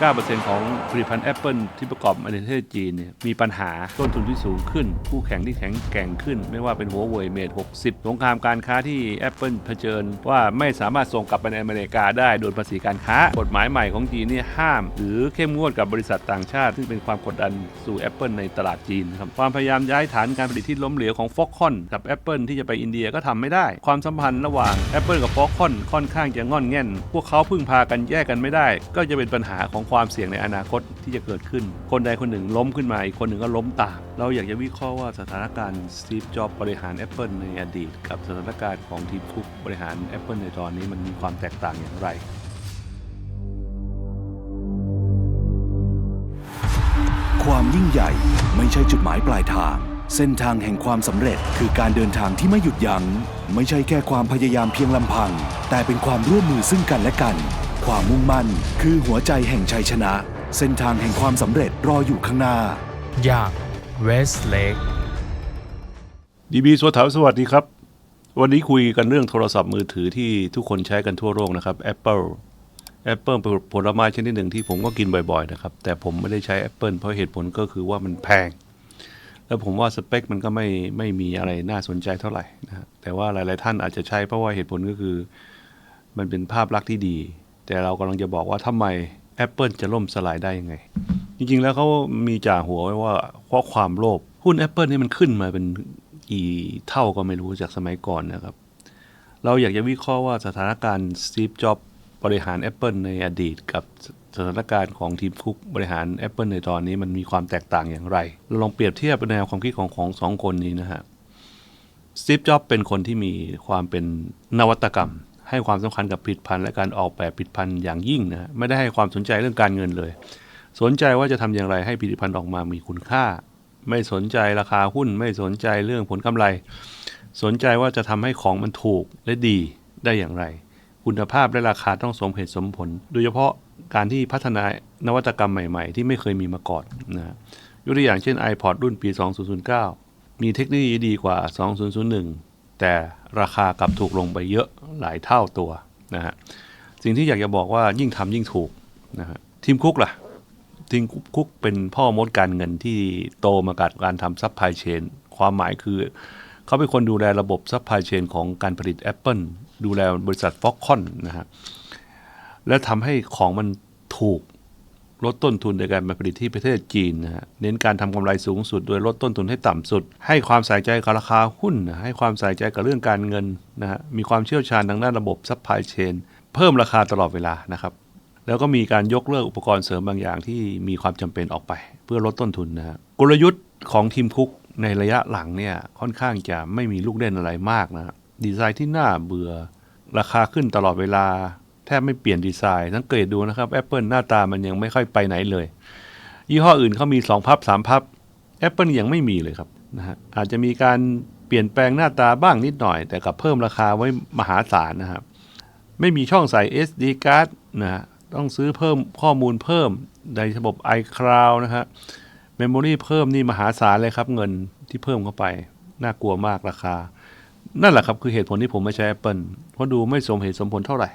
99%ของผลิตภัณฑ์ Apple ที่ประกอบมาในประเทศจีนเนี่ยมีปัญหาต้นทุนที่สูงขึ้น คู่แข่งที่แข็งแกร่งขึ้น ไม่ว่าเป็นหัวเว่ยเมท60 สงครามการค้าที่ Apple เผชิญ ว่าไม่สามารถส่งกลับไปในอเมริกาได้ โดยภาษีการค้ากฎหมายใหม่ของจีนเนี่ยห้าม หรือเข้มงวดกับบริษัทต่างชาติ ซึ่งเป็นความกดดันสู่ Apple ในตลาดจีนครับความพยายามย้ายฐานการผลิตที่ล้มเหลวของ Foxconn กับ Apple ที่จะไปอินเดียก็ทำไม่ได้ ความสัมพันธ์ระหว่าง Apple กับ Foxconn ค่อนข้างจะงอนแง่น พวกเขาพึ่งพากันแยกกันไม่ได้ ก็จะเป็นปัญหาของความเสี่ยงในอนาคตที่จะเกิดขึ้น คนใดคนหนึ่งล้มขึ้นมา อีกคนหนึ่งก็ล้มตาม เราอยากจะวิเคราะห์ว่าสถานการณ์สตีฟจ็อบบริหาร Apple ในอดีต กับสถานการณ์ของทีมคุกบริหาร Apple ในตอนนี้มันมีความแตกต่างอย่างไรความยิ่งใหญ่ไม่ใช่จุดหมายปลายทาง เส้นทางแห่งความสำเร็จคือการเดินทางที่ไม่หยุดยัง้ง ไม่ใช่แค่ความพยายามเพียงลำพัง แต่เป็นความร่วมมือซึ่งกันและกัน ความมุ่งมั่นคือหัวใจแห่งชัยชนะ เส้นทางแห่งความสำเร็จรออยู่ข้างหน้า อย่างเวสเลกดีบีสวัสดีสวัสดีครับ วันนี้คุยกันเรื่องโทรศัพท์มือถือที่ทุกคนใช้กันทั่วโลกนะครับ Apple Apple เป็นผลไม้ชนิดหนึ่งที่ผมก็กินบ่อยๆนะครับ แต่ผมไม่ได้ใช้ Apple เพราะเหตุผลก็คือว่ามันแพง แล้วผมว่าสเปคมันก็ไม่ไม่มีอะไรน่าสนใจเท่าไหร่นะฮะแต่ว่าหลายๆท่านอาจจะใช้เพราะว่าเหตุผลก็คือ มันเป็นภาพลักษณ์ที่ดี แต่เรากำลังจะบอกว่าทำไม Apple จะล่มสลายได้ยังไง จริงๆแล้วเขามีจ่าหัวไว้ว่าเพราะความโลภหุ้น Apple นี่มันขึ้นมาเป็นกี่เท่าก็ไม่รู้จากสมัยก่อนนะครับ เราอยากจะวิเคราะห์ว่าสถานการณ์สตีฟจ็อบบริหาร Apple ในอดีตกับสถานการณ์ของทีมคุกบริหาร Apple ในตอนนี้มันมีความแตกต่างอย่างไร เราลองเปรียบเทียบแนวความคิดของของสองคนนี้นะฮะสตีฟจ็อบเป็นคนที่มีความเป็นนวัตกรรม ให้ความสำคัญกับผลิตภัณฑ์และการออกแบบผลิตภัณฑ์อย่างยิ่งนะฮะไม่ได้ให้ความสนใจเรื่องการเงินเลย สนใจว่าจะทำอย่างไรให้ผลิตภัณฑ์ออกมามีคุณค่า ไม่สนใจราคาหุ้น ไม่สนใจเรื่องผลกำไร สนใจว่าจะทำให้ของมันถูกและดีได้อย่างไร คุณภาพและราคาต้องสมเหตุสมผล โดยเฉพาะการที่พัฒนานวัตกรรมใหม่ ๆ ที่ไม่เคยมีมาก่อนนะฮะยกตัวอย่างเช่น iPod รุ่นปี 2009 มีเทคโนโลยีดีกว่า 2001 แต่ราคากลับถูกลงไปเยอะหลายเท่าตัวนะฮะสิ่งที่อยากจะบอกว่ายิ่งทำยิ่งถูกนะฮะทีมคุกล่ะทีมคุกเป็นพ่อมดการเงินที่โตมากับการทำซัพพลายเชนความหมายคือ เขาเป็นคนดูแลระบบซัพพลายเชนของการผลิต Apple ดูแลบริษัท Foxconn นะฮะและทำให้ของมันถูก ลดต้นทุนในการผลิตที่ประเทศจีนนะฮะเน้นการทำกำไรสูงสุด โดยลดต้นทุนให้ต่ำสุด ให้ความใส่ใจกับราคาหุ้น ให้ความใส่ใจกับเรื่องการเงินนะฮะมีความเชี่ยวชาญทางด้านระบบซัพพลายเชนเพิ่มราคาตลอดเวลานะครับแล้วก็มีการยกเลิกอุปกรณ์เสริมบางอย่างที่มีความจำเป็นออกไป เพื่อลดต้นทุนนะฮะกลยุทธ์ของทีมคุกในระยะหลังเนี่ยค่อนข้างจะไม่มีลูกเล่นอะไรมากนะดีไซน์ที่น่าเบื่อ ราคาขึ้นตลอดเวลา ทบไม่เปลี่ยนดีไซน์สังเกตดูนะครับ Apple หน้าตามันยังไม่ค่อยไปไหนเลย ยี่ห้ออื่นเขามี 2 พับ 3 พับ Apple ยังไม่มีเลยครับนะฮะอาจจะมีการเปลี่ยนแปลงหน้าตาบ้างนิดหน่อย แต่กับเพิ่มราคาไว้มหาศาลนะครับไม่มีช่องใส่ SD card นะฮะต้องซื้อเพิ่มข้อมูลเพิ่มในระบบ iCloud นะฮะเมมโมรีเพิ่มนี่มหาศาลเลยครับ เงินที่เพิ่มเข้าไป น่ากลัวมากราคา นั่นแหละครับคือเหตุผลที่ผมไม่ใช้ Apple เพราะดูไม่สมเหตุสมผลเท่าไหร่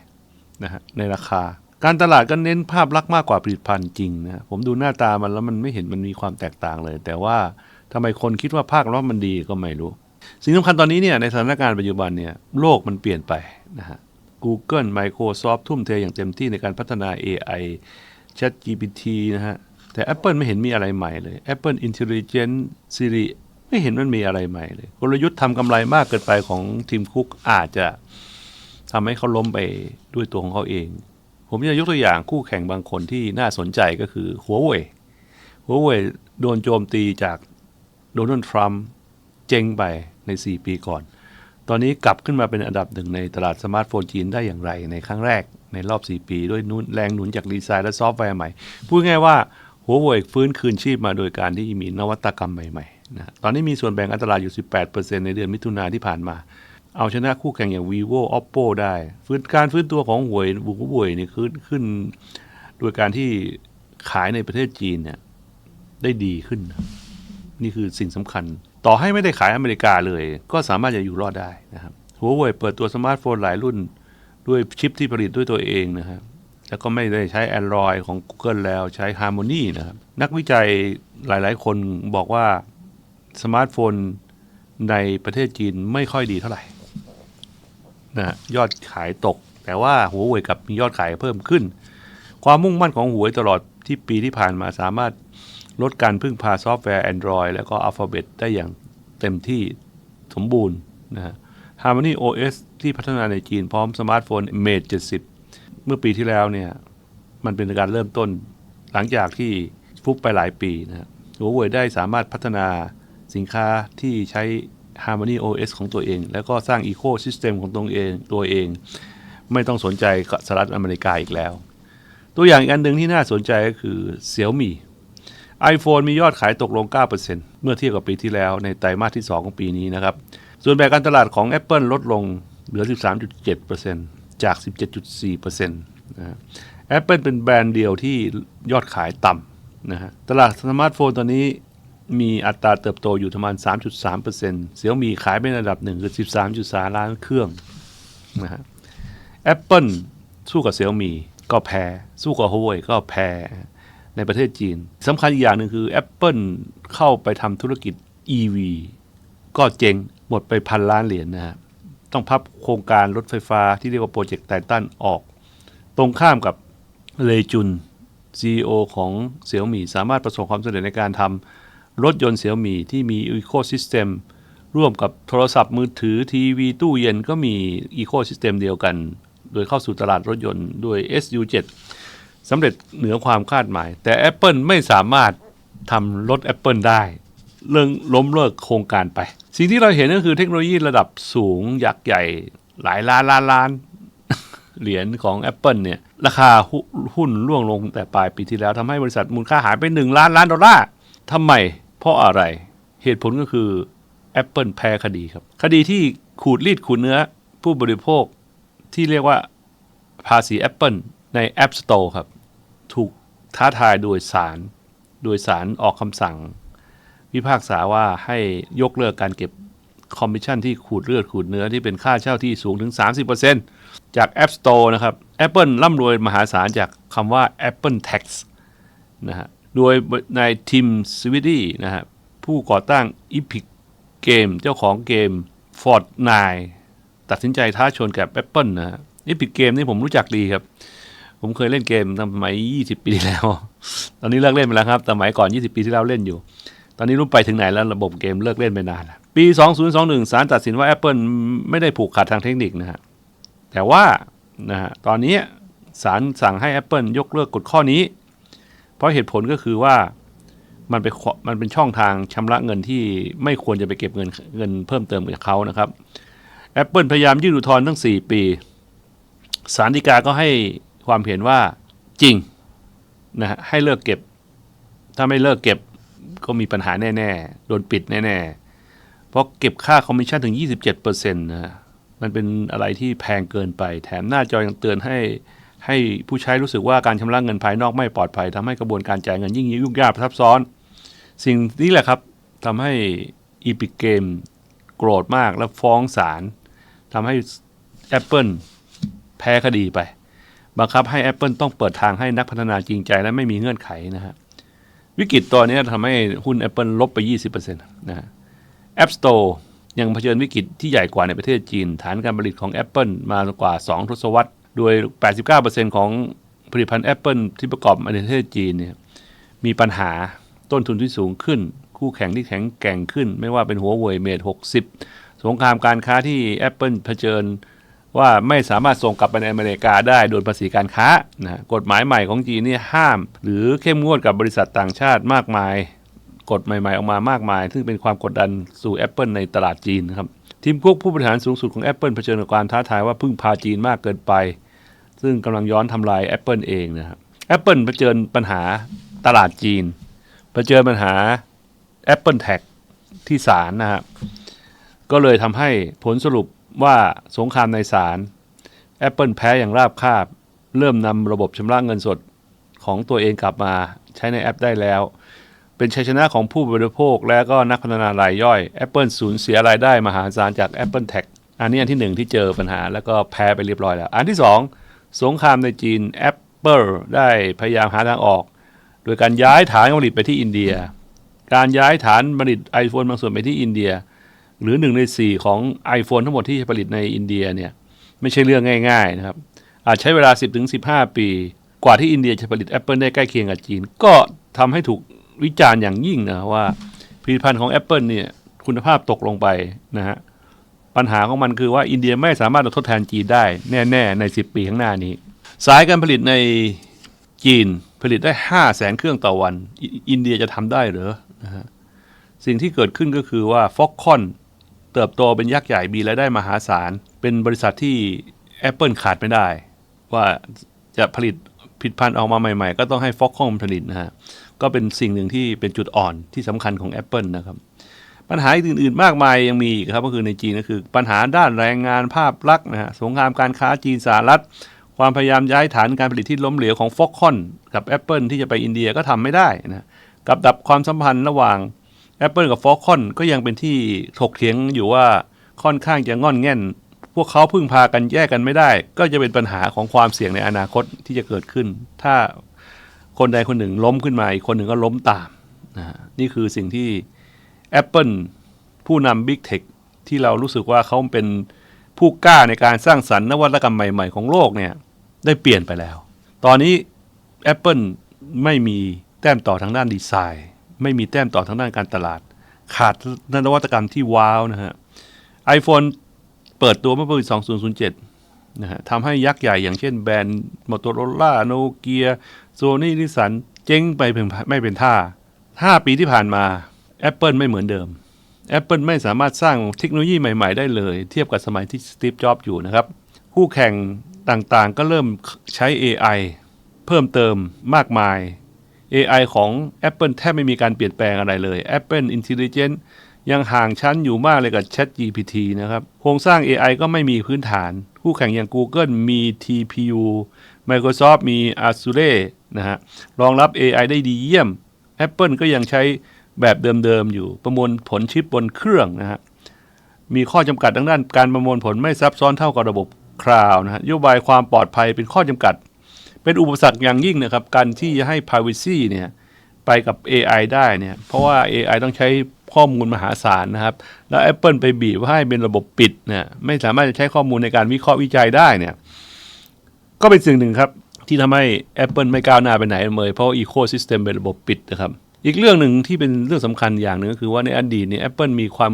นะฮะในราคา การตลาดก็เน้นภาพลักษณ์มากกว่าผลิตภัณฑ์จริงนะผมดูหน้าตามันแล้วมันไม่เห็นมันมีความแตกต่างเลย แต่ว่าทำไมคนคิดว่าภาคลักษณ์มันดีก็ไม่รู้ สิ่งสำคัญตอนนี้เนี่ยในสถานการณ์ปัจจุบันเนี่ยโลกมันเปลี่ยนไปนะฮะ Google Microsoft ทุ่มเทอย่างเต็มที่ในการพัฒนา AI ChatGPT นะฮะ แต่ Apple ไม่เห็นมีอะไรใหม่เลย Apple Intelligent Siri ไม่เห็นมันมีอะไรใหม่เลย กลยุทธ์ทำกำไรมากเกินไปของทีมคุกอาจจะ ทำให้เขาล้มไปด้วยตัวของเขาเอง ผมจะยกตัวอย่างคู่แข่งบางคนที่น่าสนใจก็คือหัวเว่ยหัวเว่ยโดนโจมตีจากโดนัลด์ทรัมป์เจ๊งไปใน 4 ปีก่อน ตอนนี้กลับขึ้นมาเป็นอันดับหนึ่งในตลาดสมาร์ทโฟนจีนได้อย่างไรในครั้งแรกในรอบ 4 ปีด้วยนุนแรงหนุนจากดีไซน์และซอฟต์แวร์ใหม่ พูดง่ายว่าหัวเว่ยฟื้นคืนชีพมาโดยการที่มีนวัตกรรมใหม่ๆนะตอนนี้มีส่วนแบ่งการตลาอยู่ 18%ในเดือนมิถุนาที่ผ่านมา เอาชนะคู่แข่งอย่าง vivo oppo ได้ ฟื้นการฟื้นตัวของหวยบุกหวยนี่ขึ้นขึ้น โดยการที่ขายในประเทศจีนเนี่ยได้ดีขึ้น นี่คือสิ่งสำคัญ ต่อให้ไม่ได้ขายอเมริกาเลย ก็สามารถจะอยู่รอดได้นะครับหัวเว่ยเปิดตัวสมาร์ทโฟนหลายรุ่น ด้วยชิปที่ผลิตด้วยตัวเองนะครับแแล้วก็ไม่ได้ใช้ Android ของ Google แล้วใช้ Harmony นะครับนักวิจัยหลาย ๆ คนบอกว่าสมาร์ทโฟนในประเทศจีนไม่ค่อยดีเท่าไหร่ นะยอดขายตก แต่ว่าหัวเว่ยกลับมียอดขายเพิ่มขึ้น ความมุ่งมั่นของหัวเว่ยตลอดที่ปีที่ผ่านมาสามารถลดการพึ่งพาซอฟต์แวร์ Android แล้วก็ Alphabet ได้อย่างเต็มที่สมบูรณ์นะฮะ Harmony OS ที่พัฒนาในจีนพร้อมสมาร์ทโฟน Mate 70 เมื่อปีที่แล้วเนี่ย มันเป็นการเริ่มต้นหลังจากที่ฟุกไปหลายปีนะหัวเว่ยได้สามารถพัฒนาสินค้าที่ใช้ Harmony OS ของตัวเอง แล้วก็สร้าง Ecosystem ของตัวเองตัวเอง ไม่ต้องสนใจกับสหรัฐอเมริกาอีกแล้ว ตัวอย่างอีกอันหนึ่งที่น่าสนใจก็คือ Xiaomi iPhone มียอดขายตกลง 9%เมื่อเทียบกับปีที่แล้วในไตรมาสที่ 2 ของปีนี้นะครับ ส่วนแบ่งการตลาดของ Apple ลดลงเหลือ 13.7%จาก 17.4%นะฮะ Apple เป็นแบรนด์เดียวที่ยอดขายต่ำนะฮะตลาดสมาร์ทโฟนตอนนี้ มีอัตราเติบโตอยู่ประมาณ 3.3%เสี่ยวมีขายเป็นระดับหนึ่งคือ 13.3 ล้านเครื่องนะฮะ Apple สู้กับเสี่ยวมีก็แพ้ สู้กับ Huawei ก็แพ้ในประเทศจีนสำคัญอีกอย่างหนึ่งคือ Apple เข้าไปทำธุรกิจ EV ก็เจ๊งหมดไปพันล้านเหรียญนะฮะต้องพับโครงการรถไฟฟ้าที่เรียกว่าโปรเจกต์ไททันออก ตรงข้ามกับเลจุน CEO ของเสี่ยวมีสามารถประสบความสำเร็จในการทำ รถยนต์เสี่ยวมีที่มี Ecosystem ร่วมกับโทรศัพท์มือถือทีวีตู้เย็นก็มี Ecosystem เดียวกัน โดยเข้าสู่ตลาดรถยนต์ด้วย SU7 สำเร็จเหนือความคาดหมาย แต่ Apple ไม่สามารถทำรถ Apple ได้ เรื่องล้มเลิกโครงการไป สิ่งที่เราเห็นก็คือเทคโนโลยีระดับสูง ยักษ์ใหญ่ หลายล้านล้านล้านเหรียญของ Apple เนี่ย ราคาหุหุ้นร่วงลงแต่ปลายปีที่แล้วทำให้บริษัทมูลค่าหายไป 1 ล้านล้านดอลลาร์ทำไม เพราะอะไรเหตุผลก็คือ Apple แพ้คดีครับ คดีที่ขูดรีดขูดเนื้อผู้บริโภคที่เรียกว่าภาษี Apple ใน App Store ครับ ถูกท้าทายโดยศาลโดยศาลออกคำสั่ง พิพากษาว่าให้ยกเลิกการเก็บคอมมิชชั่นที่ขูดเลือดขูดเนื้อที่เป็นค่าเช่าที่สูงถึง 30%จาก App Store นะครับ Apple ร่ำรวยมหาศาลจากคำว่า Apple Tax นะฮะ โดยนายทิมสวิดี้นะฮะผู้ก่อตั้ง Epic Game เจ้าของเกม Fortnite ตัดสินใจท้าชนกับ Apple นะฮะ Epic Game นี่ผมรู้จักดีครับ ผมเคยเล่นเกมสมัย 20 ปีที่แล้ว ตอนนี้เลิกเล่นไปแล้วครับ สมัยก่อน 20 ปีที่แล้วเล่นอยู่ ตอนนี้รู้ไปถึงไหนแล้วระบบเกมเลิกเล่นไปนานแล้วปี 2021ศาลตัดสินว่า Apple ไม่ได้ผูกขาดทางเทคนิคนะฮะแต่ว่านะฮะตอนนี้ศาลสั่งให้ Apple ยกเลิกกฎข้อนี้ ราะเหตุผลก็คือว่ามันเป็นข้อมันเป็นช่องทางชำระเงินที่ไม่ควรจะไปเก็บเงินเงินเพิ่มเติมกับเขานะครับ Apple พยายามยื่นอุทธรณ์ทั้ง 4 ปีศาลฎีกาก็ให้ความเห็นว่าจริงนะฮะให้เลิกเก็บ ถ้าไม่เลิกเก็บก็มีปัญหาแน่ ๆ โดนปิดแน่ ๆ เพราะเก็บค่าคอมมิชชั่นถึง 27%นะฮะมันเป็นอะไรที่แพงเกินไป แถมหน้าจอยังเตือนให้ ให้ผู้ใช้รู้สึกว่าการชำระเงินภายนอกไม่ปลอดภัยทำให้กระบวนการจ่ายเงินยิ่งยุ่งยากซับซ้อน สิ่งนี้แหละครับทำให้ Epic Game โกรธมากและฟ้องศาลทำให้ Apple แพ้คดีไป บังคับให้ Apple ต้องเปิดทางให้นักพัฒนาจริงใจและไม่มีเงื่อนไขนะฮะวิกฤตตัวนี้ทำให้หุ้น Apple ลบไป 20%นะฮะ App Store ยังเผชิญวิกฤตที่ใหญ่กว่าในประเทศจีน ฐานการผลิตของ Apple มากว่า 2 ทศวรรษ โดย 89%ของผลิตภัณฑ์ Apple ที่ประกอบในประเทศจีนเนี่ยมีปัญหาต้นทุนที่สูงขึ้น คู่แข่งที่แข็งแกร่งขึ้น ไม่ว่าเป็นหัวเว่ยเมท60 สงครามการค้าที่ Apple เผชิญว่าไม่สามารถส่งกลับไปในอเมริกาได้โดนภาษีการค้านะกฎหมายใหม่ของจีนนี่ห้าม หรือเข้มงวดกับบริษัทต่างชาติมากมาย กฎใหม่ๆ ออกมามากมาย ซึ่งเป็นความกดดันสู่ Apple ในตลาดจีนนะครับทีมพวกผู้บริหารสูงสุดของ Apple เผชิญกับความท้าทายว่าพึ่งพาจีนมากเกินไป ซึ่งกำลังย้อนทำลาย Apple เองนะครับ Apple เผชิญปัญหาตลาดจีนเผชิญปัญหา Apple Tag ที่ศาลนะครับ ก็เลยทำให้ผลสรุปว่าสงครามในศาล Apple แพ้อย่างราบคาบ เริ่มนำระบบชำระเงินสดของตัวเองกลับมาใช้ในแอปได้แล้ว เป็นชัยชนะของผู้บริโภคและก็นักพัฒนารายย่อย Apple สูญเสียรายได้มหาศาลจาก Apple Tag อันนี้อันที่หนึ่งที่เจอปัญหาแล้วก็แพ้ไปเรียบร้อยแล้ว อันที่สอง สงครามในจีนแอป Apple ได้พยายามหาทางออก โดยการย้ายฐานผลิตไปที่อินเดีย การย้ายฐานผลิต iPhone บางส่วนไปที่อินเดีย หรือหนึ่งในสี่ของ iPhone ทั้งหมดที่ผลิตในอินเดียเนี่ยไม่ใช่เรื่องง่ายๆนะครับ อาจใช้เวลา 10-15 ปี กว่าที่อินเดียจะผลิต Apple ได้ใกล้เคียงกับจีน ก็ทำให้ถูกวิจารณ์อย่างยิ่งนะว่าผลิตภัณฑ์ของ Apple เนี่ยคุณภาพตกลงไปนะฮะ ปัญหาของมันคือว่าอินเดียไม่สามารถทดแทนจีนได้แน่ ๆ ใน 10 ปีข้างหน้านี้ สายการผลิตในจีนผลิตได้ 5 0 0แสนเครื่องต่อวัน อิอินเดียจะทำได้หรือนะฮะสิ่งที่เกิดขึ้นก็คือว่า f o x c o n เติบโตเป็นยักษ์ใหญ่มีรายได้มหาศาล เป็นบริษัทที่ Apple ขาดไม่ได้ ว่าจะผลิตผิดพันธุ์ออกมาใหม่ๆ ก็ต้องให้ f o x c o n ผลิตนะฮะก็เป็นสิ่งหนึ่งที่เป็นจุดอ่อนที่สำคัญของ Apple นะครับ ปัญหาอื่นๆ มากมายยังมีอีกครับก็คือในจีนก็คือ ปัญหาด้านแรงงานภาพลักษณ์นะฮะสงครามการค้าจีนสหรัฐ ความพยายามย้ายฐานการผลิตที่ล้มเหลวของฟ o อกคอนกับ Apple ที่จะไปอินเดียก็ทำไม่ได้นะกับดับความสัมพันธ์ระหว่าง Apple กับฟ o อกคอนก็ยังเป็นที่ถกเถียงอยู่ว่าค่อนข้างจะง่อนแง่น พวกเขาพึ่งพากันแยกกันไม่ได้ ก็จะเป็นปัญหาของความเสี่ยงในอนาคตที่จะเกิดขึ้น ถ้าคนใดคนหนึ่งล้มขึ้นมาอีกคนหนึ่งก็ล้มตามนะนี่คือสิ่งที่ Apple ผู้นำ Big Tech ที่เรารู้สึกว่าเขาเป็นผู้กล้าในการสร้างสรรค์นวัตกรรมใหม่ๆ ของโลกเนี่ย ได้เปลี่ยนไปแล้ว ตอนนี้ Apple ไม่มีแต้มต่อทางด้านดีไซน์ ไม่มีแต้มต่อทางด้านการตลาด ขาดนวัตกรรมที่ว้าวนะฮะ iPhone เปิดตัวเมื่อปี 2007 นะฮะทำให้ยักษ์ใหญ่อย่างเช่นแบรนด์ Motorola Nokia Sony นิสันเจ๊งไปเพียงไม่เป็นท่า 5 ปีที่ผ่านมา Apple ไม่เหมือนเดิม Apple ไม่สามารถสร้างเทคโนโลยีใหม่ ๆ ได้เลย เทียบกับสมัยที่สตีฟจ็อบอยู่นะครับ คู่แข่งต่างๆ ก็เริ่มใช้ AI เพิ่มเติมมากมาย AI ของ Apple แทบไม่มีการเปลี่ยนแปลงอะไรเลย Apple Intelligence ยังห่างชั้นอยู่มากเลยกับ Chat GPT นะครับ โครงสร้าง AI ก็ไม่มีพื้นฐาน คู่แข่งอย่าง Google มี TPU Microsoft มี Azure นะฮะ รองรับ AI ได้ดีเยี่ยม Apple ก็ยังใช้ แบบเดิมๆอยู่ ประมวลผลชิปบนเครื่องนะฮะมีข้อจำกัดทางด้านการประมวลผลไม่ซับซ้อนเท่ากับระบบคลาวด์นะฮะโยบายความปลอดภัยเป็นข้อจำกัด เป็นอุปสรรคอย่างยิ่งนะครับ การที่จะให้ privacy เนี่ยไปกับ AI ได้เนี่ยเพราะว่า AI ต้องใช้ข้อมูลมหาศาลนะครับ แล้ว Apple ไปบีบว่าให้เป็นระบบปิดเนี่ยไม่สามารถจะใช้ข้อมูลในการวิเคราะห์วิจัยได้เนี่ยก็เป็นสิ่งหนึ่งครับ ที่ทำให้ Apple ไม่ก้าวหน้าไปไหนเลย เพราะอีโค y ิสเต็มเป็นระบบปิดนะครับ อีกเรื่องหนึ่งที่เป็นเรื่องสำคัญอย่างหนึ่งก็คือว่าในอดีตเนี่ย Apple มีความ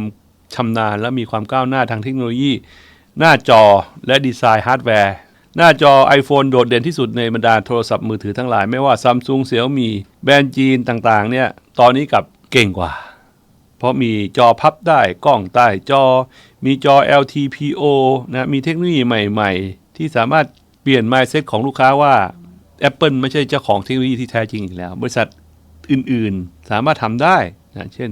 ชำนาญและมีความก้าวหน้าทางเทคโนโลยี หน้าจอและดีไซน์ฮาร์ดแวร์ หน้าจอ iPhone โดดเด่นที่สุดในบรรดาโทรศัพท์มือถือทั้งหลาย ไม่ว่า Samsung Xiaomi แบรนด์จีนต่างๆเนี่ยตอนนี้กับเก่งกว่า เพราะมีจอพับได้กล้องใต้จอ มีจอ LTPO นะมีเทคโนโลยีใหม่ๆ ที่สามารถเปลี่ยน mindset ของลูกค้าว่า Apple ไม่ใช่เจ้าของเทคโนโลยีที่แท้จริงอีกแล้ว บริษัท อื่นๆ สามารถทำได้นะเช่น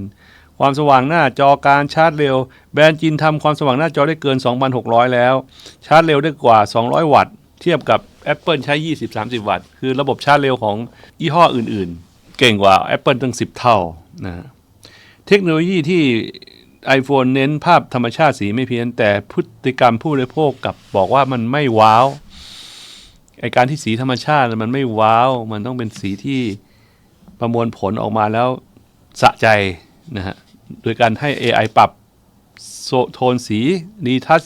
ความสว่างหน้าจอการชาร์จเร็ว แบรนด์จีนทำความสว่างหน้าจอได้เกิน 2,600 แล้ว ชาร์จเร็วได้กว่า 200 วัตต์ เทียบกับ Apple ใช้ 20-30 วัตต์ คือระบบชาร์จเร็วของยี่ห้ออื่นๆ เก่งกว่า Apple ตั้ง 10 เท่านะเทคโนโลยีที่ iPhone เน้นภาพธรรมชาติสีไม่เพี้ยน แต่พฤติกรรมผู้บริโภคกับบอกว่ามันไม่ว้าวไอการที่สีธรรมชาติมันไม่ว้าว มันต้องเป็นสีที่ ประมวลผลออกมาแล้วสะใจนะฮะโดยการให้ AI ปรับโซโทนสีดีทัช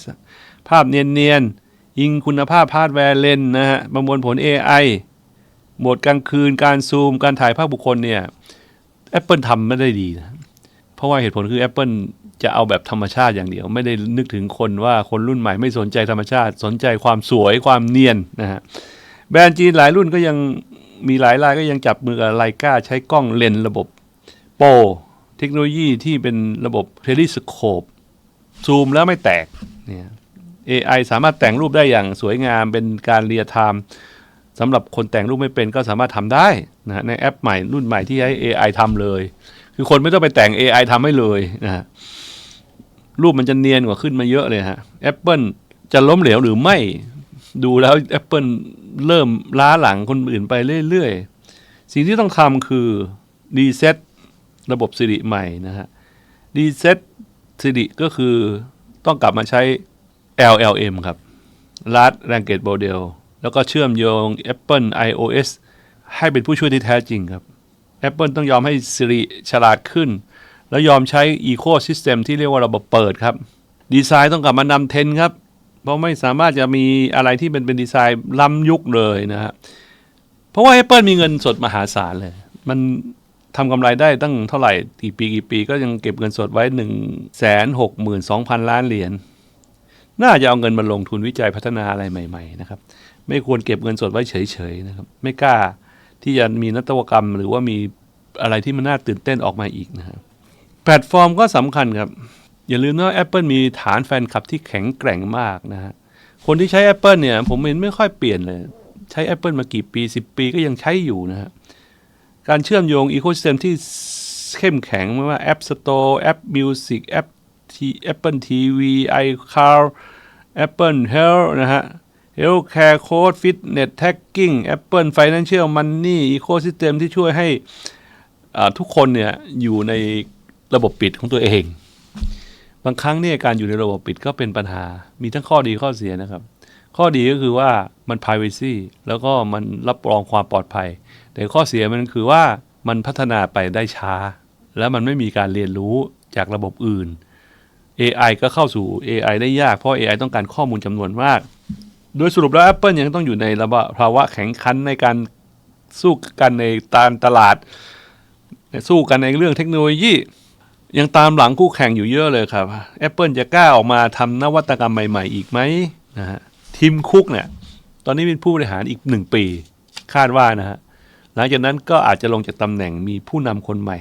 ภาพเนียนๆ ยิงคุณภาพฮาดแวร์เลนนะฮะประมวลผล AI โหมดกลางคืนการซูม การถ่ายภาพบุคคลเนี่ย Apple ทำไม่ได้ดีนะ เพราะว่าเหตุผลคือ Apple จะเอาแบบธรรมชาติอย่างเดียว ไม่ได้นึกถึงคนว่าคนรุ่นใหม่ไม่สนใจธรรมชาติ สนใจความสวยความเนียนนะฮะแบรนด์จีนหลายรุ่นก็ยัง มีหลายรายก็ยังจับมือกับไลกาใช้กล้องเลนระบบโปรเทคโนโลยีที่เป็นระบบเทลิสโคปซูมแล้วไม่แตกเนี่ย AI สามารถแต่งรูปได้อย่างสวยงามเป็นการเรียไทม์สำหรับคนแต่งรูปไม่เป็นก็สามารถทำได้นะในแอปใหม่รุ่นใหม่ที่ให้ AI ทำเลย คือคนไม่ต้องไปแต่ง AI ทำให้เลยนะฮะรูปมันจะเนียนกว่าขึ้นมาเยอะเลยฮะ Apple จะล้มเหลวหรือไม่ ดูแล้ว Apple เริ่มล้าหลังคนอื่นไปเรื่อยๆ สิ่งที่ต้องทำคือรีเซ็ตระบบสิริใหม่นะฮะรีเซ็ตสิริก็คือต้องกลับมาใช้ LLM ครับ Large Language Model แล้วก็เชื่อมโยง Apple iOS ให้เป็นผู้ช่วยที่แท้จริงครับ Apple ต้องยอมให้ Siri ฉลาดขึ้น แล้วยอมใช้ Ecosystem ที่เรียกว่าระบบเปิดครับ ดีไซน์ต้องกลับมานำเทนครับ เพราะไม่สามารถจะมีอะไรที่เป็นเป็นดีไซน์ล้ำยุคเลยนะฮะเพราะว่า Apple มีเงินสดมหาศาลเลย มันทำกำไรได้ตั้งเท่าไหร่กี่ปีกี่ปีก็ยังเก็บเงินสดไว้1นึ่งแสนหกหมื่นสองพันล้านเหรียญน่าจะเอาเงินมาลงทุนวิจัยพัฒนาอะไรใหม่ ๆ นะครับ ไม่ควรเก็บเงินสดไว้เฉยๆนะครับ ไม่กล้าที่จะมีนวัตกรรม หรือว่ามีอะไรที่มันน่าตื่นเต้นออกมาอีกนะครับแพลตฟอร์มก็สำคัญครับ อย่าลืมนะว่า Apple มีฐานแฟนคลับที่แข็งแกร่งมากนะฮะ คนที่ใช้ Apple เนี่ย ผมเห็นไม่ค่อยเปลี่ยนเลย ใช้ Apple มากี่ปี 10 ปีก็ยังใช้อยู่นะฮะ การเชื่อมโยง Ecosystem ที่เข้มแข็งไม่ว่า App Store App Music App T Apple TV iCloud Apple Health นะฮะ Healthcare Code Fitness Tracking Apple Financial Money Ecosystem ที่ช่วยให้ทุกคนเนี่ยอยู่ในระบบปิดของตัวเอง บางครั้งเนี่ยการอยู่ในระบบปิดก็เป็นปัญหา มีทั้งข้อดีข้อเสียนะครับ ข้อดีก็คือว่ามัน privacy แล้วก็มันรับรองความปลอดภัย แต่ข้อเสียมันคือว่ามันพัฒนาไปได้ช้า แล้วมันไม่มีการเรียนรู้จากระบบอื่น AI ก็เข้าสู่ AI ได้ยาก เพราะ AI ต้องการข้อมูลจำนวนมาก โดยสรุปแล้ว Apple ยังต้องอยู่ในระภาวะแข่งขันในการสู้กันในตามตลาด สู้กันในเรื่องเทคโนโลยี ยังตามหลังคู่แข่งอยู่เยอะเลยครับ Apple จะกล้าออกมาทำนวัตกรรมใหม่ๆ อีกไหมนะฮะทีมคุกเนี่ย ตอนนี้เป็นผู้บริหารอีกหนึ่งปี คาดว่านะฮะหลังจากนั้นก็อาจจะลงจากตำแหน่งมีผู้นำคนใหม่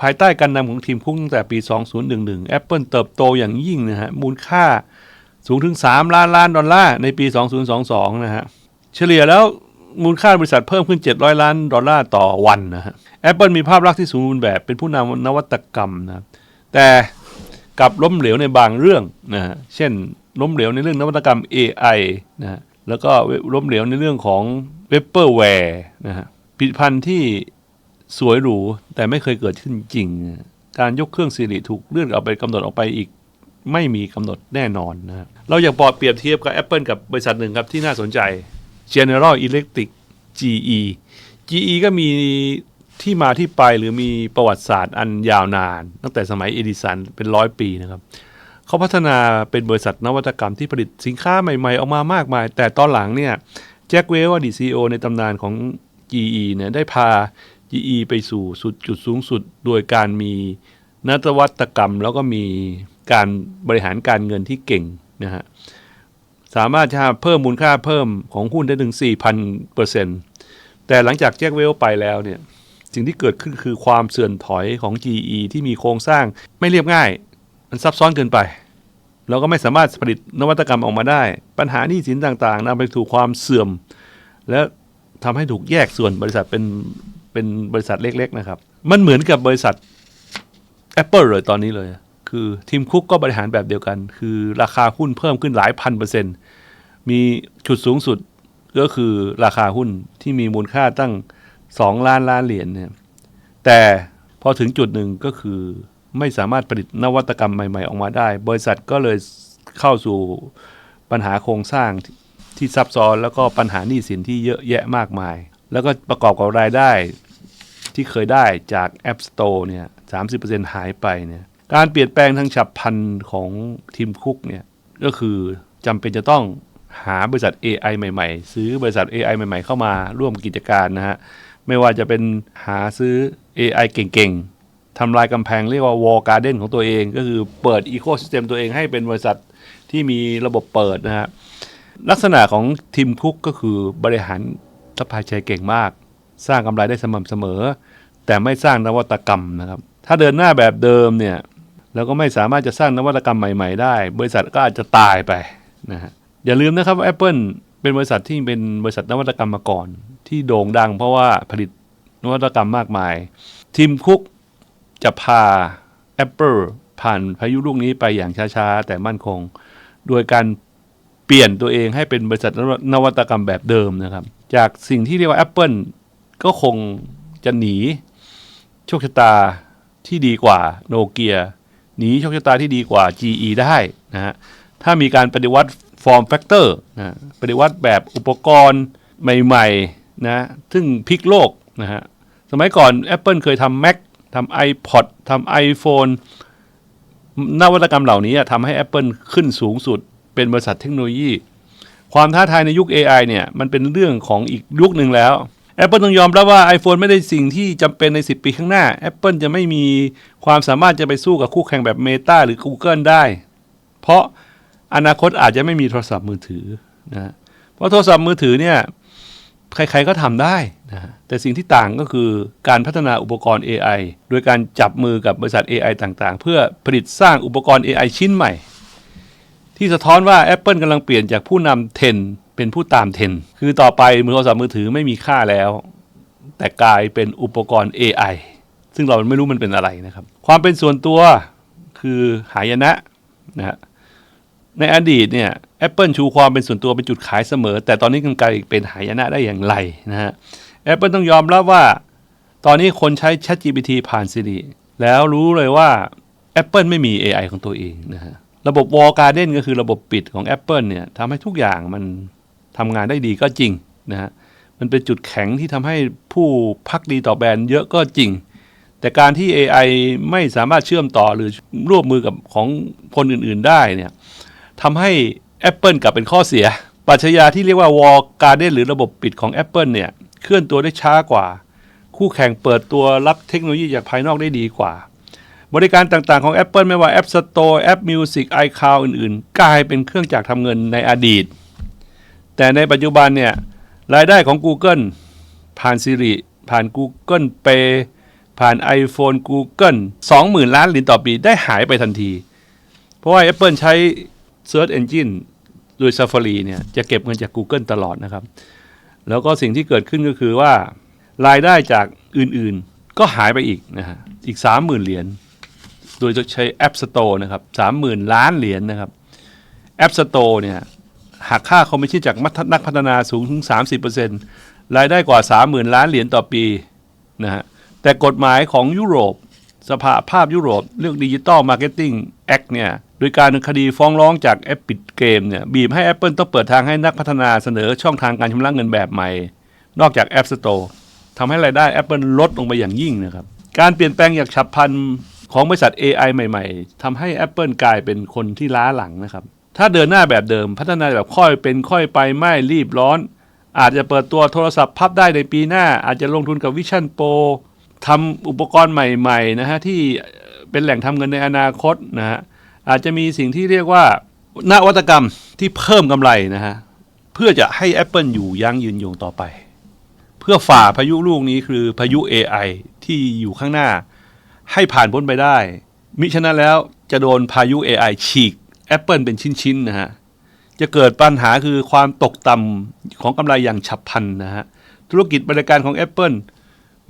ภายใต้การนำของทีมคุกตั้งแต่ปี 2011 Apple เติบโตอย่างยิ่งนะฮะมูลค่าสูงถึง 3 ล้านล้านดอลลาร์ในปี 2022 นะฮะเฉลี่ยแล้ว มูลค่าบริษัทเพิ่มขึ้น 700 ล้านดอลลาร์ต่อวันนะฮะ Apple มีภาพลักษณ์ที่สมบูรณ์แบบเป็นผู้นำนวัตกรรมนะแต่กลับล้มเหลวในบางเรื่องนะฮะเช่นล้มเหลวในเรื่องนวัตกรรม AI นะฮะแล้วก็ล้มเหลวในเรื่องของเวเปอร์แวร์นะฮะผลิตภัณฑ์ที่สวยหรูแต่ไม่เคยเกิดขึ้นจริง การยกเครื่องสิริถูกเลื่อนออกไปกำหนดออกไปอีกไม่มีกำหนดแน่นอนนะฮะเราอยากปอดเปรียบเทียบกับ Apple กับบริษัทหนึ่งครับที่น่าสนใจ General Electric GE GE ก็มีที่มาที่ไปหรือมีประวัติศาสตร์อันยาวนาน ตั้งแต่สมัยเอดิสันเป็นร้อยปีนะครับเขาพัฒนาเป็นบริษัทนวัตกรรมที่ผลิตสินค้าใหม่ ๆ ออกมามากมาย แต่ตอนหลังเนี่ยแจ็คเวลอดีตซีอในตำนานของ GE เนี่ยได้พา GE ไปสู่สุดจุดสูงสุด โดยการมีนวัตกรรม แล้วก็มีการบริหารการเงินที่เก่งนะฮะ สามารถจะเพิ่มมูลค่าเพิ่มของหุ้นได้ถึง 4,000เปอร์เซ็นต์แต่หลังจากแจ็คเวลไปแล้วเนี่ยสิ่งที่เกิดขึ้นคือความเสื่อมถอยของ GE ที่มีโครงสร้างไม่เรียบง่าย มันซับซ้อนเกินไป เราก็ไม่สามารถผลิตนวัตกรรมออกมาได้ ปัญหานี้สินต่างๆนำไปสู่ความเสื่อม และทำให้ถูกแยกส่วนบริษัทเป็นเป็นบริษัทเล็ก ๆ นะครับ มันเหมือนกับบริษัท Apple เลยตอนนี้เลย คือทีมคุกก็บริหารแบบเดียวกัน คือราคาหุ้นเพิ่มขึ้นหลายพันเปอร์เซ็นต์ มีจุดสูงสุดก็คือราคาหุ้นที่มีมูลค่าตั้ง 2 ล้านล้านเหรียญเนี่ยแต่พอถึงจุดหนึ่งก็คือไม่สามารถผลิตนวัตกรรมใหม่ ๆ ออกมาได้ บริษัทก็เลยเข้าสู่ปัญหาโครงสร้างที่ที่ซับซ้อนแล้วก็ปัญหาหนี้สินที่เยอะแยะมากมาย แล้วก็ประกอบกับรายได้ที่เคยได้จาก App Store เนี่ย30%หายไปเนี่ยการเปลี่ยนแปลงทางฉับพลันของทีมคุกเนี่ยก็คือจำเป็นจะต้อง หาบริษัท AI ใหม่ๆ ซื้อบริษัท AI ใหม่ ๆ เข้ามาร่วมกิจการนะฮะ ไม่ว่าจะเป็นหาซื้อ AI เก่งๆทำลายกำแพงเรียกว่า wall garden ของตัวเอง ก็คือเปิด ecosystem ตัวเองให้เป็นบริษัทที่มีระบบเปิดนะฮะ ลักษณะของทีมคุกก็คือบริหารซัพพลายเชนเก่งมาก สร้างกำไรได้สม่ำเสมอ แต่ไม่สร้างนวัตกรรมนะครับ ถ้าเดินหน้าแบบเดิมเนี่ยแล้วก็ไม่สามารถจะสร้างนวัตกรรมใหม่ ๆ ได้ บริษัทก็อาจจะตายไปนะฮะ อย่าลืมนะครับว่า Apple เป็นบริษัทที่เป็นบริษัทนวัตกรรมมาก่อน ที่โด่งดังเพราะว่าผลิตนวัตกรรมมากมาย ทีมคุกจะพา Apple ผ่านพายุลูกนี้ไปอย่างช้าๆ แต่มั่นคง โดยการเปลี่ยนตัวเองให้เป็นบริษัทนวัตกรรมแบบเดิมนะครับ จากสิ่งที่เรียกว่า Apple ก็คงจะหนี โชคชะตาที่ดีกว่าโนเกียหนีโชคชะตาที่ดีกว่า GE ได้นะฮะถ้ามีการปฏิวัติ form factor นะปฏิวัติแบบอุปกรณ์ใหม่ๆนะซึ่งพลิกโลกนะฮะสมัยก่อน Apple เคยทำ Mac ทำ iPod ทำ iPhone นวัตกรรมเหล่านี้ทำให้ Apple ขึ้นสูงสุด เป็นบริษัทเทคโนโลยี ความท้าทายในยุค AI เนี่ย มันเป็นเรื่องของอีกยุคหนึ่งแล้ว Apple ต้องยอมรับว่า iPhone ไม่ได้สิ่งที่จำเป็นใน 10 ปีข้างหน้า Apple จะไม่มีความสามารถจะไปสู้กับคู่แข่งแบบ Meta หรือ Google ได้ เพราะ อนาคตอาจจะไม่มีโทรศัพท์มือถือนะเพราะโทรศัพท์มือถือเนี่ยใครๆก็ทำได้นะแต่สิ่งที่ต่างก็คือการพัฒนาอุปกรณ์ AI โดยการจับมือกับบริษัท AI ต่างๆ เพื่อผลิตสร้างอุปกรณ์ AI ชิ้นใหม่ ที่สะท้อนว่า Apple กำลังเปลี่ยนจากผู้นำเทนเป็นผู้ตามเทนคือต่อไปมือโทรศัพท์มือถือไม่มีค่าแล้ว แต่กลายเป็นอุปกรณ์ AI ซึ่งเราไม่รู้มันเป็นอะไรนะครับ ความเป็นส่วนตัวคือหายนะนะฮะ ในอดีตเนี่ย Apple ชูความเป็นส่วนตัวเป็นจุดขายเสมอ แต่ตอนนี้กลังเป็นหายนะได้อย่างไรนะฮะ Apple ต้องยอมรับว่า ตอนนี้คนใช้ ChatGPT ผ่าน Siri แล้วรู้เลยว่า Apple ไม่มี AI ของตัวเองนะฮะระบบ Wall Garden ก็คือระบบปิดของ Apple เนี่ยทำให้ทุกอย่างมันทำงานได้ดีก็จริงนะฮะมันเป็นจุดแข็งที่ทำให้ผู้พักดีต่อแบรนด์เยอะก็จริง แต่การที่ AI ไม่สามารถเชื่อมต่อหรือร่วมมือกับของคนอื่น ๆ ได้เนี่ย ทำให้ Apple กลับเป็นข้อเสียปรัชญาที่เรียกว่า Wall Garden หรือระบบปิดของ Apple เนี่ย เคลื่อนตัวได้ช้ากว่า คู่แข่งเปิดตัวรับเทคโนโลยีจากภายนอกได้ดีกว่า บริการต่างๆของ Apple ไม่ว่า App Store App Music iCloud อื่นๆ กลายเป็นเครื่องจักรทำเงินในอดีต แต่ในปัจจุบันเนี่ย รายได้ของ Google ผ่าน Siri ผ่าน Google Pay ผ่าน iPhone Google 20,000 ล้านเหรียญต่อปีได้หายไปทันที เพราะว่า Apple ใช้ Search Engine โดย Safari เนี่ยจะเก็บเงินจาก Google ตลอดนะครับ แล้วก็สิ่งที่เกิดขึ้นก็คือว่ารายได้จากอื่นๆ ก็หายไปอีกนะฮะอีก 30,000 เหรียญโดยจะใช้ App Store นะครับ30,000 ล้านเหรียญนะครับ App Store เนี่ยหักค่าคอมมิชชั่นจากนักพัฒนาสูงถึง 30%รายได้กว่า 30,000 ล้านเหรียญต่อปีนะฮะแต่กฎหมายของยุโรป สภาภาพยุโรป เรื่องดิจิตอลมาร์เก็ตติ้งแอคเนี่ย โดยการคดีฟ้องร้องจากแอปปิดเกมเนี่ยบีบให้ Apple ต้องเปิดทางให้นักพัฒนาเสนอช่องทางการชำระเงินแบบใหม่ นอกจาก App Store ทำให้รายได้ Apple ลดลงไปอย่างยิ่งนะครับ การเปลี่ยนแปลงอย่างฉับพลันของบริษัท AI ใหม่ๆทำให้ Apple กลายเป็นคนที่ล้าหลังนะครับ ถ้าเดินหน้าแบบเดิมพัฒนาแบบค่อยเป็นค่อยไปไม่รีบร้อน อาจจะเปิดตัวโทรศัพท์พับได้ในปีหน้า อาจจะลงทุนกับ Vision Pro ทำอุปกรณ์ใหม่ๆนะฮะที่เป็นแหล่งทำเงินในอนาคตนะฮะ อาจจะมีสิ่งที่เรียกว่านวัตกรรมที่เพิ่มกำไรนะฮะเพื่อจะให้ Apple อยู่ยั่งยืนยงต่อไป เพื่อฝ่าพายุลูกนี้คือพายุ AI ที่อยู่ข้างหน้า ให้ผ่านพ้นไปได้ มิฉะนั้นแล้วจะโดนพายุ AI ฉีก Apple เป็นชิ้นๆนะฮะจะเกิดปัญหาคือความตกต่ำของกำไรอย่างฉับพลันนะฮะธุรกิจบริการของ Apple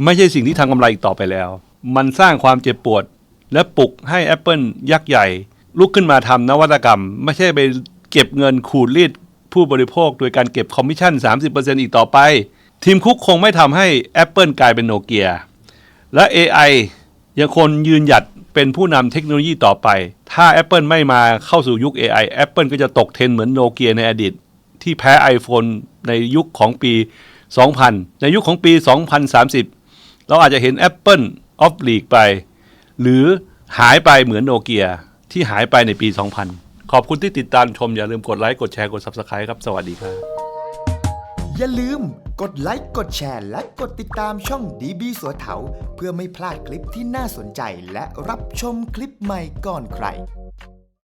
ไม่ใช่สิ่งที่ทำกำไรอีกต่อไปแล้ว มันสร้างความเจ็บปวด และปลุกให้ Apple ยักษ์ใหญ่ ลุกขึ้นมาทำนวัตกรรม ไม่ใช่ไปเก็บเงินขูดรีดผู้บริโภค โดยการเก็บคอมมิชชั่น 30%อีกต่อไป ทีมคุกคงไม่ทำให้ Apple กลายเป็นโนเกียและ AI ยังคงยืนหยัดเป็นผู้นำเทคโนโลยีต่อไป ถ้า Apple ไม่มาเข้าสู่ยุค AI Apple ก็จะตกเทรนเหมือนโนเกียในอดีต ที่แพ้ iPhone ในยุคของปี 2000 ในยุคของปี 2030 เราอาจจะเห็น Apple off league ไป หรือหายไปเหมือนโนเกีย ที่หายไปในปี 2000 ขอบคุณที่ติดตามชม อย่าลืมกดไลค์กดแชร์กด Subscribe ครับ สวัสดีครับ อย่าลืมกดไลค์กดแชร์และกดติดตามช่องดีบีสัวเถาเพื่อไม่พลาดคลิปที่น่าสนใจและรับชมคลิปใหม่ก่อนใคร